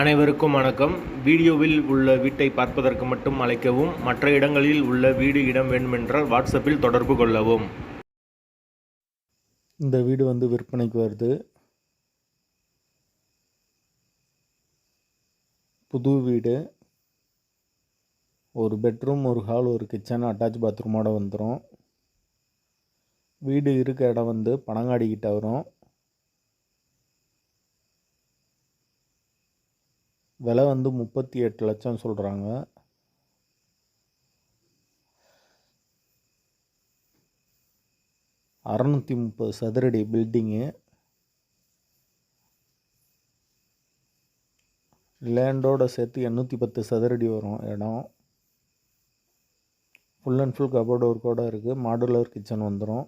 அனைவருக்கும் வணக்கம். வீடியோவில் உள்ள வீட்டை பார்ப்பதற்கு மட்டும் அழைக்கவும் மற்ற இடங்களில் உள்ள வீடு இடம் வேண்டுமென்றால் வாட்ஸ்அப்பில் தொடர்பு கொள்ளவும். இந்த வீடு வந்து விற்பனைக்கு வருது. புது வீடு. ஒரு பெட்ரூம் ஒரு ஹால் ஒரு கிச்சன் அட்டாச் பாத்ரூமோடு வந்துடும் வீடு இருக்க இடம் வந்து பனங்காடிக்கிட்ட வரும். விலை வந்து முப்பத்தி எட்டு லட்சம் சொல்கிறாங்க அறநூற்றி முப்பது சதுரடி பில்டிங்கு லேண்டோட சேர்த்து எண்ணூற்றி பத்து சதுரடி வரும் இடம். ஃபுல் அண்ட் ஃபுல் கபோர்டு ஒர்க்கோடு இருக்குது மாடுலர் கிச்சன் வந்துடும்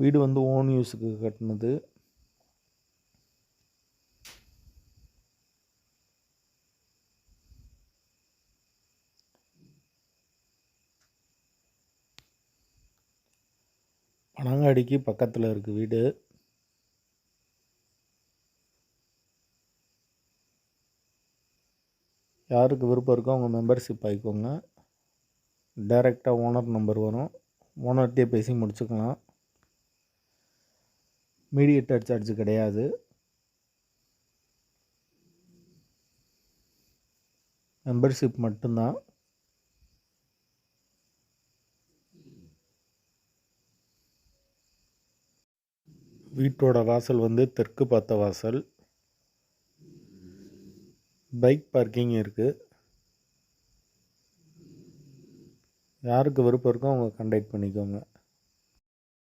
வீடு வந்து ஓன் யூஸுக்கு கட்டினது. பனங்காடிக்கு பக்கத்தில் இருக்குது வீடு. யாருக்கு விருப்பம் இருக்கோ அவங்க மெம்பர்ஷிப் ஆகிக்கோங்க டைரெக்டாக ஓனர் நம்பர் வரும். ஓனர்கிட்டே பேசி முடிச்சுக்கலாம். மீடியேட்டர் சார்ஜ் கிடையாது. மெம்பர்ஷிப் மட்டும்தான். வீட்டோட வாசல் வந்து தெற்கு பார்த்த வாசல். பைக் பார்க்கிங் இருக்குது யாருக்கு விருப்பம் இருக்கோ அவங்க கண்டக்ட் பண்ணிக்கோங்க.